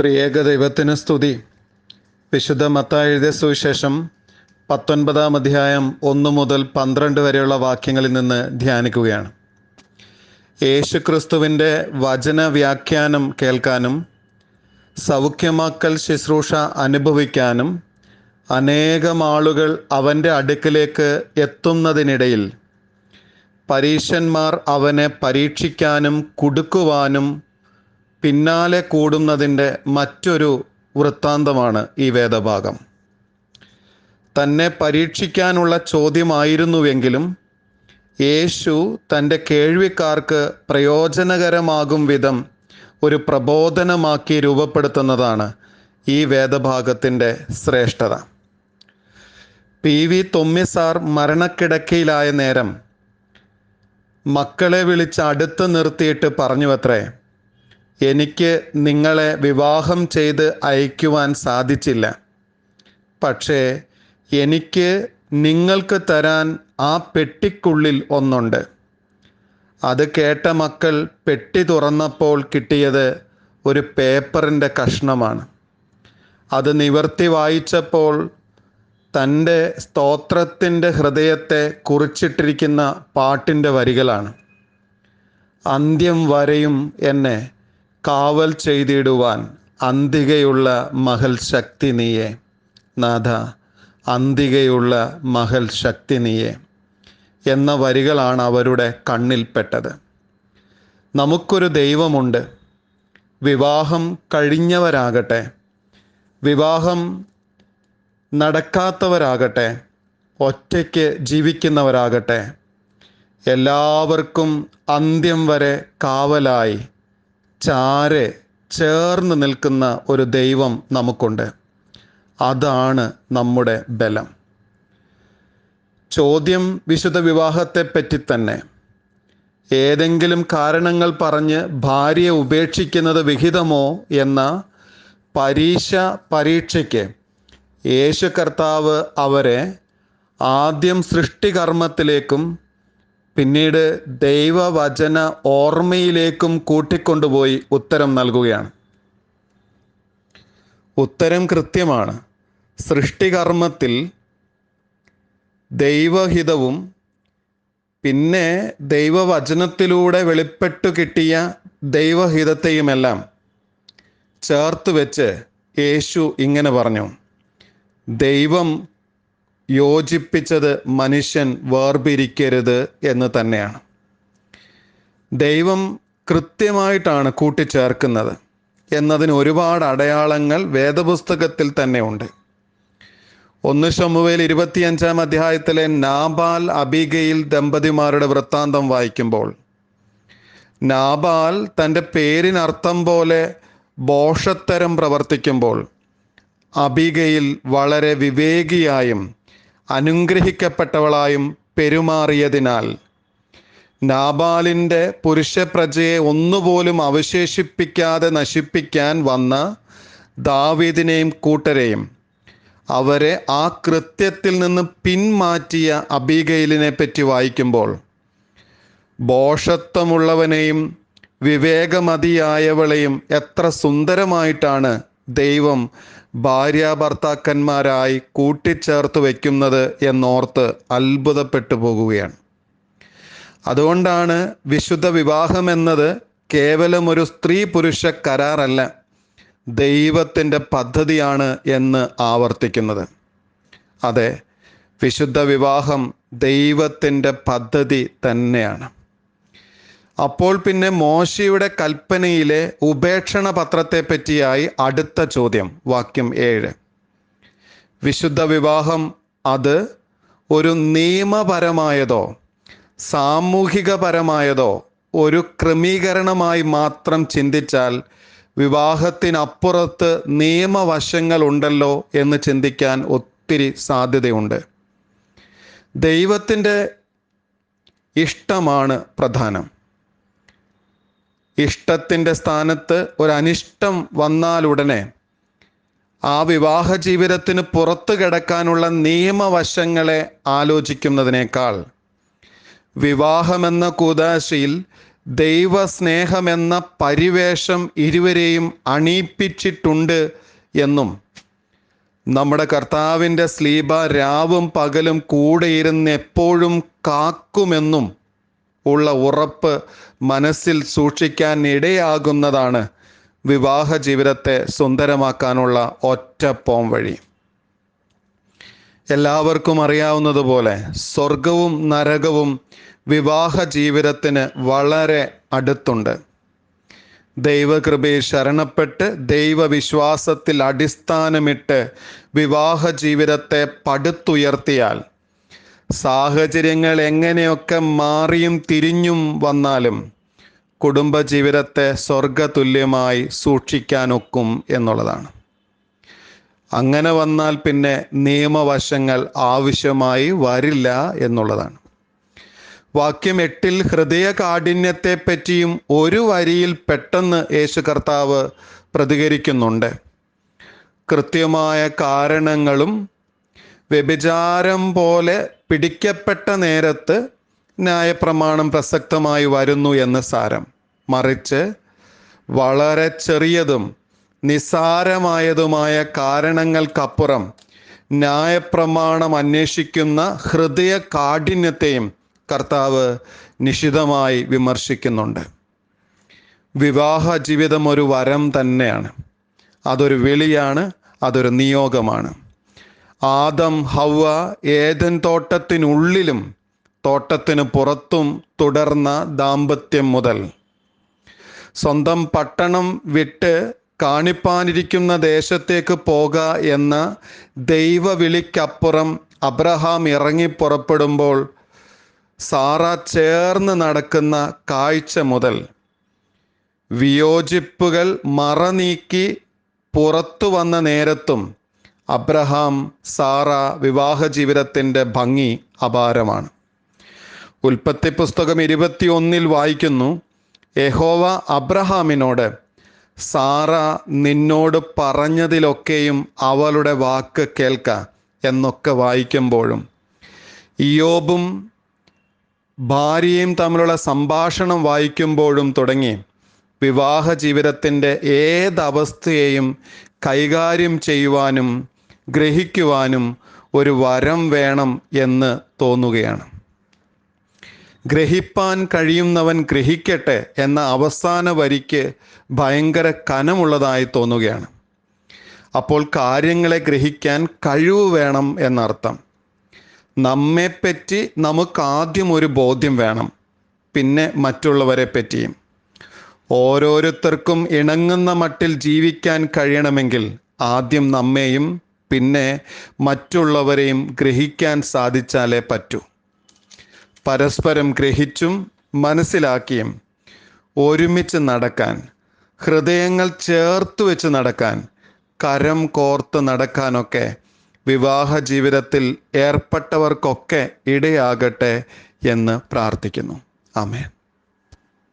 ത്രിയേക ദൈവത്തിന് സ്തുതി. വിശുദ്ധ മത്ത എഴുതിയ സുവിശേഷം പത്തൊൻപതാം അധ്യായം ഒന്ന് മുതൽ പന്ത്രണ്ട് വരെയുള്ള വാക്യങ്ങളിൽ നിന്ന് ധ്യാനിക്കുകയാണ്. യേശുക്രിസ്തുവിന്റെ വചന വ്യാഖ്യാനം കേൾക്കാനും സൗഖ്യമാക്കൽ ശുശ്രൂഷ അനുഭവിക്കാനും അനേകം ആളുകൾ അവന്റെ അടുക്കിലേക്ക് എത്തുന്നതിനിടയിൽ പരീശന്മാർ അവനെ പരീക്ഷിക്കാനും കുടുക്കുവാനും പിന്നാലെ കൂടുന്നതിന്റെ മറ്റൊരു വൃത്താന്തമാണ് ഈ വേദഭാഗം. തന്നെ പരീക്ഷിക്കാനുള്ള ചോദ്യമായിരുന്നുവെങ്കിലും യേശു തന്റെ കേൾവിക്കാർക്ക് പ്രയോജനകരമാകും വിധം ഒരു പ്രബോധനമാക്കി രൂപപ്പെടുത്തുന്നതാണ് ഈ വേദഭാഗത്തിന്റെ ശ്രേഷ്ഠത. പി. വി. തൊമ്മിസാർ മരണക്കിടക്കയിലായ നേരം മക്കളെ വിളിച്ച് അടുത്ത് നിർത്തിയിട്ട് പറഞ്ഞുവത്രേ എനിക്ക് നിങ്ങളെ വിവാഹം ചെയ്ത് അയക്കുവാൻ സാധിച്ചില്ല. പക്ഷേ എനിക്ക് നിങ്ങൾക്ക് തരാൻ ആ പെട്ടിക്കുള്ളിൽ ഒന്നുണ്ട്. അത് കേട്ട മക്കൾ പെട്ടി തുറന്നപ്പോൾ കിട്ടിയത് ഒരു പേപ്പറിന്റെ കഷ്ണമാണ്. അത് നിവർത്തി വായിച്ചപ്പോൾ തന്റെ സ്തോത്രത്തിന്റെ ഹൃദയത്തെ കുറിച്ചിട്ടിരിക്കുന്ന പാട്ടിന്റെ വരികളാണ്. അന്ത്യം വരെയും എന്നെ കാവൽ ചെയ്തിടുവാൻ അന്തികയുള്ള മഹൽ ശക്തി നീയെ. നാഥ അന്തികയുള്ള മഹൽ ശക്തി നീയെ. എന്ന വരികളാണ് അവരുടെ കണ്ണിൽപ്പെട്ടത് നമുക്കൊരു ദൈവമുണ്ട്. വിവാഹം കഴിഞ്ഞവരാകട്ടെ. വിവാഹം നടക്കാത്തവരാകട്ടെ. ഒറ്റയ്ക്ക് ജീവിക്കുന്നവരാകട്ടെ. എല്ലാവർക്കും അന്ത്യം വരെ കാവലായി. ചാരെ ചേർന്ന് നിൽക്കുന്ന ഒരു ദൈവം നമുക്കുണ്ട്. അതാണ് നമ്മുടെ ബലം. ചോദ്യം വിശുദ്ധ വിവാഹത്തെപ്പറ്റി തന്നെ. ഏതെങ്കിലും കാരണങ്ങൾ പറഞ്ഞ് ഭാര്യയെ ഉപേക്ഷിക്കുന്നത് വിഹിതമോ എന്ന പരീക്ഷ പരീക്ഷയ്ക്ക് യേശു കർത്താവ് അവരെ ആദ്യം സൃഷ്ടികർമ്മത്തിലേക്കും പിന്നീട് ദൈവവചന ഓർമ്മയിലേക്കും കൂട്ടിക്കൊണ്ടുപോയി ഉത്തരം നൽകുകയാണ്. ഉത്തരം കൃത്യമാണ്. സൃഷ്ടികർമ്മത്തിൽ ദൈവഹിതവും പിന്നെ ദൈവവചനത്തിലൂടെ വെളിപ്പെട്ടു കിട്ടിയ ദൈവഹിതത്തെയുമെല്ലാം ചേർത്ത് വെച്ച് യേശു ഇങ്ങനെ പറഞ്ഞു. ദൈവം യോജിപ്പിച്ചത് മനുഷ്യൻ വേർപിരിക്കരുത് എന്ന് തന്നെയാണ്. ദൈവം കൃത്യമായിട്ടാണ് കൂട്ടിച്ചേർക്കുന്നത് എന്നതിന് ഒരുപാട് അടയാളങ്ങൾ വേദപുസ്തകത്തിൽ തന്നെ ഉണ്ട് ഒന്ന് ഷമുവേൽ ഇരുപത്തിയഞ്ചാം അധ്യായത്തിലെ നാബാൽ അബിഗയിൽ ദമ്പതിമാരുടെ വൃത്താന്തം വായിക്കുമ്പോൾ നാബാൽ തന്റെ പേരിനർത്ഥം പോലെ ബോഷത്തരം പ്രവർത്തിക്കുമ്പോൾ അബിഗയിൽ വളരെ വിവേകിയായും അനുഗ്രഹിക്കപ്പെട്ടവളായും പെരുമാറിയതിനാൽ നാബാലിന്റെ പുരുഷപ്രജയെ ഒന്നുപോലും അവശേഷിപ്പിക്കാതെ നശിപ്പിക്കാൻ വന്ന ദാവീദിനെയും കൂട്ടരെയും അവരെ ആ കൃത്യത്തിൽ നിന്ന് പിന്മാറ്റിയ അബീഗയിലിനെ പറ്റി വായിക്കുമ്പോൾ ബോഷത്വമുള്ളവനെയും വിവേകമതിയായവളെയും എത്ര സുന്ദരമായിട്ടാണ് ദൈവം ഭാര്യ ഭർത്താക്കന്മാരായി കൂട്ടിച്ചേർത്ത് വയ്ക്കുന്നത് എന്നോർത്ത് അത്ഭുതപ്പെട്ടു പോകുകയാണ്. അതുകൊണ്ടാണ് വിശുദ്ധ വിവാഹം എന്നത് കേവലം ഒരു സ്ത്രീ പുരുഷ കരാറല്ല ദൈവത്തിന്റെ പദ്ധതിയാണ് എന്ന് ആവർത്തിക്കുന്നത്. അതെ വിശുദ്ധ വിവാഹം ദൈവത്തിന്റെ പദ്ധതി തന്നെയാണ്. അപ്പോൾ പിന്നെ മോശയുടെ കൽപ്പനയിലെ ഉപേക്ഷണ പത്രത്തെ പറ്റിയായി അടുത്ത ചോദ്യം വാക്യം ഏഴ്. വിശുദ്ധ വിവാഹം അത് ഒരു നിയമപരമായതോ സാമൂഹികപരമായതോ ഒരു ക്രമീകരണമായി മാത്രം ചിന്തിച്ചാൽ വിവാഹത്തിനപ്പുറത്ത് നിയമവശങ്ങൾ ഉണ്ടല്ലോ എന്ന് ചിന്തിക്കാൻ ഒത്തിരി സാധ്യതയുണ്ട്. ദൈവത്തിന്റെ ഇഷ്ടമാണ് പ്രധാനം. ഇഷ്ടത്തിന്റെ സ്ഥാനത്ത് ഒരു അനിഷ്ടം വന്നാലുടനെ ആ വിവാഹ ജീവിതത്തിന് പുറത്തു കിടക്കാനുള്ള നിയമവശങ്ങളെ ആലോചിക്കുന്നതിനേക്കാൾ വിവാഹമെന്ന കൂതാശയിൽ ദൈവസ്നേഹമെന്ന പരിവേഷം ഇരുവരെയും അണിയിപ്പിച്ചിട്ടുണ്ട് എന്നും നമ്മുടെ കർത്താവിന്റെ സ്ലീബ രാവും പകലും കൂടെയിരുന്ന് എപ്പോഴും കാക്കുമെന്നും ഉള്ള ഉറപ്പ് മനസ്സിൽ സൂക്ഷിക്കാൻ ഇടയാകുന്നതാണ് വിവാഹ ജീവിതത്തെ സുന്ദരമാക്കാനുള്ള ഒറ്റ പോം വഴി. എല്ലാവർക്കും അറിയാവുന്നതുപോലെ സ്വർഗവും നരകവും വിവാഹ ജീവിതത്തിന് വളരെ അടുത്തുണ്ട്. ദൈവകൃപയിൽ ശരണപ്പെട്ട് ദൈവവിശ്വാസത്തിൽ അടിസ്ഥാനമിട്ട് വിവാഹ ജീവിതത്തെ പടുത്തുയർത്തിയാൽ സാഹചര്യങ്ങൾ എങ്ങനെയൊക്കെ മാറിയും തിരിഞ്ഞും വന്നാലും കുടുംബജീവിതത്തെ സ്വർഗതുല്യമായി സൂക്ഷിക്കാനൊക്കും എന്നുള്ളതാണ്. അങ്ങനെ വന്നാൽ പിന്നെ നിയമവശങ്ങൾ ആവശ്യമായി വരില്ല എന്നുള്ളതാണ്. വാക്യം എട്ടിൽ ഹൃദയ കാഠിന്യത്തെ പറ്റിയും ഒരു വരിയിൽ പെട്ടെന്ന് യേശു കർത്താവ് പ്രതികരിക്കുന്നുണ്ട്. കൃത്യമായ കാരണങ്ങളും വ്യഭിചാരം പോലെ പിടിക്കപ്പെട്ട നേരത്ത് ന്യായപ്രമാണം പ്രസക്തമായി വരുന്നു എന്ന് സാരം. മറിച്ച് വളരെ ചെറിയതും നിസാരമായതുമായ കാരണങ്ങൾക്കപ്പുറം ന്യായപ്രമാണം അന്വേഷിക്കുന്ന ഹൃദയ കാഠിന്യത്തെയും കർത്താവ് നിശിതമായി വിമർശിക്കുന്നുണ്ട്. വിവാഹ ജീവിതം ഒരു വരം തന്നെയാണ്. അതൊരു വിളിയാണ് അതൊരു നിയോഗമാണ്. ആദം ഹവ ഏതൻ തോട്ടത്തിനുള്ളിലും തോട്ടത്തിന് പുറത്തും തുടർന്ന ദാമ്പത്യം മുതൽ. സ്വന്തം പട്ടണം വിട്ട് കാണിപ്പാനിരിക്കുന്ന ദേശത്തേക്ക് പോക എന്ന ദൈവവിളിക്കപ്പുറം അബ്രഹാം ഇറങ്ങി പുറപ്പെടുമ്പോൾ സാറ ചേർന്ന് നടക്കുന്ന കാഴ്ച മുതൽ വിയോജിപ്പുകൾ മറനീക്കി പുറത്തു വന്ന നേരത്തും അബ്രഹാം സാറ വിവാഹ ജീവിതത്തിന്റെ ഭംഗി അപാരമാണ്. ഉൽപ്പത്തി പുസ്തകം ഇരുപത്തിയൊന്നിൽ വായിക്കുന്നു യഹോവ അബ്രഹാമിനോട് സാറ നിന്നോട് പറഞ്ഞതിലൊക്കെയും അവളുടെ വാക്ക് കേൾക്ക എന്നൊക്കെ വായിക്കുമ്പോഴും ഇയോബും ഭാര്യയും തമ്മിലുള്ള സംഭാഷണം വായിക്കുമ്പോഴും തുടങ്ങി വിവാഹ ജീവിതത്തിന്റെ ഏതവസ്ഥയെയും കൈകാര്യം ചെയ്യുവാനും ഗ്രഹിക്കുവാനും ഒരു വരം വേണം എന്ന് തോന്നുകയാണ്. ഗ്രഹിപ്പാൻ കഴിയുന്നവൻ ഗ്രഹിക്കട്ടെ എന്ന അവസാന വരിക്ക് ഭയങ്കര കനമുള്ളതായി തോന്നുകയാണ്. അപ്പോൾ കാര്യങ്ങളെ ഗ്രഹിക്കാൻ കഴിവ് വേണം എന്നർത്ഥം. നമ്മെപ്പറ്റി നമുക്ക് ആദ്യം ഒരു ബോധ്യം വേണം പിന്നെ മറ്റുള്ളവരെ പറ്റിയും. ഓരോരുത്തർക്കും ഇണങ്ങുന്ന മട്ടിൽ ജീവിക്കാൻ കഴിയണമെങ്കിൽ ആദ്യം നമ്മെയും പിന്നെ മറ്റുള്ളവരെയും ഗ്രഹിക്കാൻ സാധിച്ചാലേ പറ്റൂ. പരസ്പരം ഗ്രഹിച്ചും മനസ്സിലാക്കിയും ഒരുമിച്ച് നടക്കാൻ ഹൃദയങ്ങൾ ചേർത്ത് വെച്ച് നടക്കാൻ കരം കോർത്ത് നടക്കാനൊക്കെ വിവാഹ ജീവിതത്തിൽ ഏർപ്പെട്ടവർക്കൊക്കെ ഇടയാകട്ടെ എന്ന് പ്രാർത്ഥിക്കുന്നു. ആമേൻ.